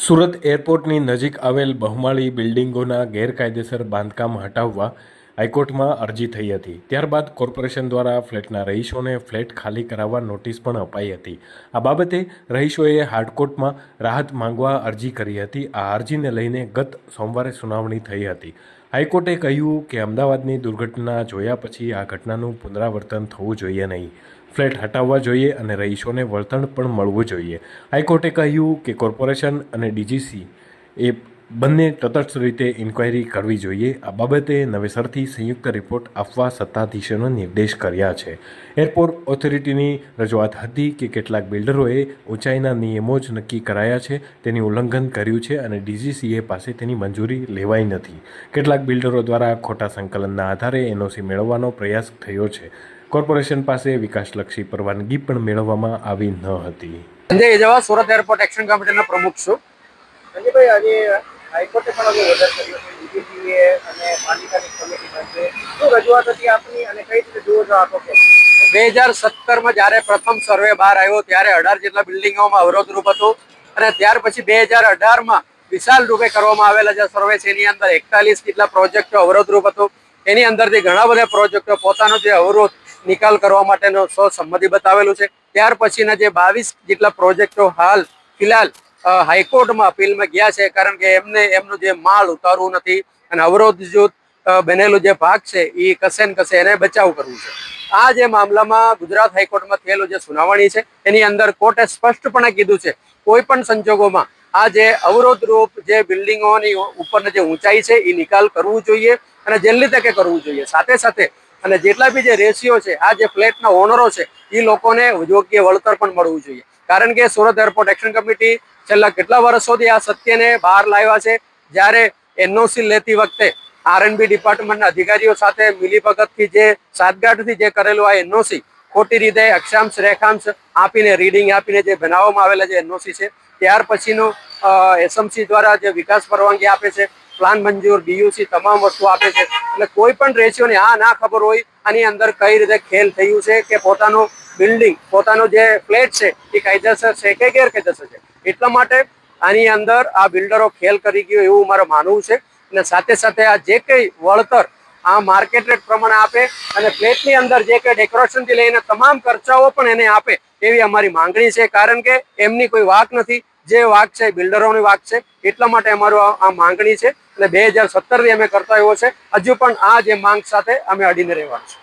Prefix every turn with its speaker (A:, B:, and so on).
A: સુરત એરપોર્ટની નજીક આવેલ બહુમાળી બિલ્ડિંગોના ગેરકાયદેસર બાંધકામ હટાવવા હાઈકોર્ટમાં અરજી થઈ હતી. ત્યારબાદ કોર્પોરેશન દ્વારા ફ્લેટના રહીશોને ફ્લેટ ખાલી કરાવવા નોટિસ પણ અપાઈ હતી. આ બાબતે રહીશોએ હાર્ડકોર્ટમાં રાહત માંગવા અરજી કરી હતી. આ અરજીને લઈને ગત સોમવારે સુનાવણી થઈ હતી. હાઈકોર્ટે કહ્યું કે અમદાવાદની દુર્ઘટના જોયા પછી આ ઘટનાનું પુનરાવર્તન થવું જોઈએ નહીં. ફ્લેટ હટાવવા જોઈએ અને રહીશોને વળતર પણ મળવું જોઈએ. હાઈકોર્ટે કહ્યું કે કોર્પોરેશન અને ડીજીસી એ બંને તટસ્થ રીતે ઇન્ક્વાયરી કરવી જોઈએ. આ બાબતે નવેસરથી સંયુક્ત રિપોર્ટ આપવા સત્તાધીશોને નિર્દેશ કર્યા છે. એરપોર્ટ ઓથોરિટીની રજૂઆત હતી કે કેટલાક બિલ્ડરોએ ઊંચાઈના નિયમો જ નક્કી કરાયા છે. તેની ઉલ્લંઘન કર્યું છે અને ડીજીસીએ પાસે તેની મંજૂરી લેવાઈ નથી. કેટલાક બિલ્ડરો દ્વારા ખોટા સંકલનના આધારે એનઓસી મેળવવાનો પ્રયાસ થયો છે. કોર્પોરેશન પાસે વિકાસલક્ષી પરવાનગી પણ મેળવવામાં આવી ન હતી.
B: સંજય એજવા સુરત એરપોર્ટ એક્શન કમિટીના પ્રમુખ છું.
C: સંજયભાઈ આજે હાઈકોર્ટે પણ હવે ઓર્ડર કર્યો છે. ડીજીપીએ અને પાલિકાની કમિટી બનશે શું રજૂઆત હતી આપની અને કઈ રીતે જુઓ છો કે
B: બે હજાર સત્તરમાં જ્યારે પ્રથમ સર્વે બહાર આવ્યો, ત્યારે અઢાર જેટલા બિલ્ડિંગોમાં અવરોધરૂપ હતું અને ત્યાર પછી બે હજાર અઢારમાં વિશાલ રૂપે કરવામાં આવેલા જે સર્વે છે, એની અંદર એકતાલીસ જેટલા પ્રોજેક્ટો અવરોધરૂપ હતું. એની અંદરથી ઘણા બધા પ્રોજેક્ટો પોતાનો જે અવરોધ નિકાલ કરવા માટેનો સો સંમતિ બતાવેલું છે. ત્યાર પછીના જે બાવીસ જેટલા પ્રોજેક્ટો હાલ, ફિલહાલ હાઈકોર્ટમાં અપીલમાં ગયા છે કારણ કે એમને એમનું જે માલ ઉતારવું નથી અને અવરોધ બનેલું જે ભાગ છે એ કસે ને કસે એને બચાવ કરવું છે. આ જે મામલામાં ગુજરાત હાઈકોર્ટમાં થયેલું જે સુનાવણી છે, એની અંદર કોર્ટે સ્પષ્ટપણે કીધું છે, કોઈ પણ સંજોગોમાં આ જે અવરોધ રૂપ જે બિલ્ડિંગોની ઉપરની જે ઊંચાઈ છે એ નિકાલ કરવું જોઈએ અને જલ્દી તકે કરવું જોઈએ. સાથે સાથે અને જેટલા બી જે રેશિયો છે, આ જે ફ્લેટના ઓનરો છે એ લોકોને યોગ્ય વળતર પણ મળવું જોઈએ. કારણ કે સુરત એરપોર્ટ એક્શન કમિટી છેલ્લા કેટલા વર્ષોથી આ સત્યને બહાર લાવ્યા છે, જ્યારે એનઓસી લેતી વખતે આરએનબી ડિપાર્ટમેન્ટના અધિકારીઓ સાથે મિલીભગતથી જે સાતગાંઠથી જે કરેલું આ એનઓસી, ખોટી રીતે અક્ષાંશ, રેખાંશ આપીને, રીડિંગ આપીને જે બનાવવામાં આવેલા જે એનઓસી છે, ત્યાર પછીનું એસએમસી દ્વારા જે વિકાસ પરવાનગી આપે છે પ્લાન મંજૂર ડીયુસી તમામ વસ્તુ આપે છે. એટલે કોઈ પણ રેશિયોની આ ના ખબર હોય, આની અંદર કઈ રીતે ખેલ થયું છે કે પોતાનું બિલ્ડિંગ, પોતાનો જે ફ્લેટ છે, એ કાયદેસર છે કે ગેરકાયદેસર છે. એટલા માટે આની અંદર આ બિલ્ડરો ખેલ કરી ગયો એવું મારે માનવું છે. અને સાથે સાથે આ જે કંઈ વળતર આ માર્કેટ રેટ પ્રમાણે આપે અને ફ્લેટની અંદર જે કંઈ ડેકોરેશનથી લઈને તમામ ખર્ચાઓ પણ એને આપે એવી અમારી માંગણી છે. કારણ કે એમની કોઈ વાક નથી. જે વાક છે બિલ્ડરોની વાક છે. એટલા માટે અમારું આ માંગણી છે. અને બે હજાર સત્તરથી અમે કરતા એવો છે. હજુ પણ આ જે માંગ સાથે અમે અડીને રહેવાનું છે.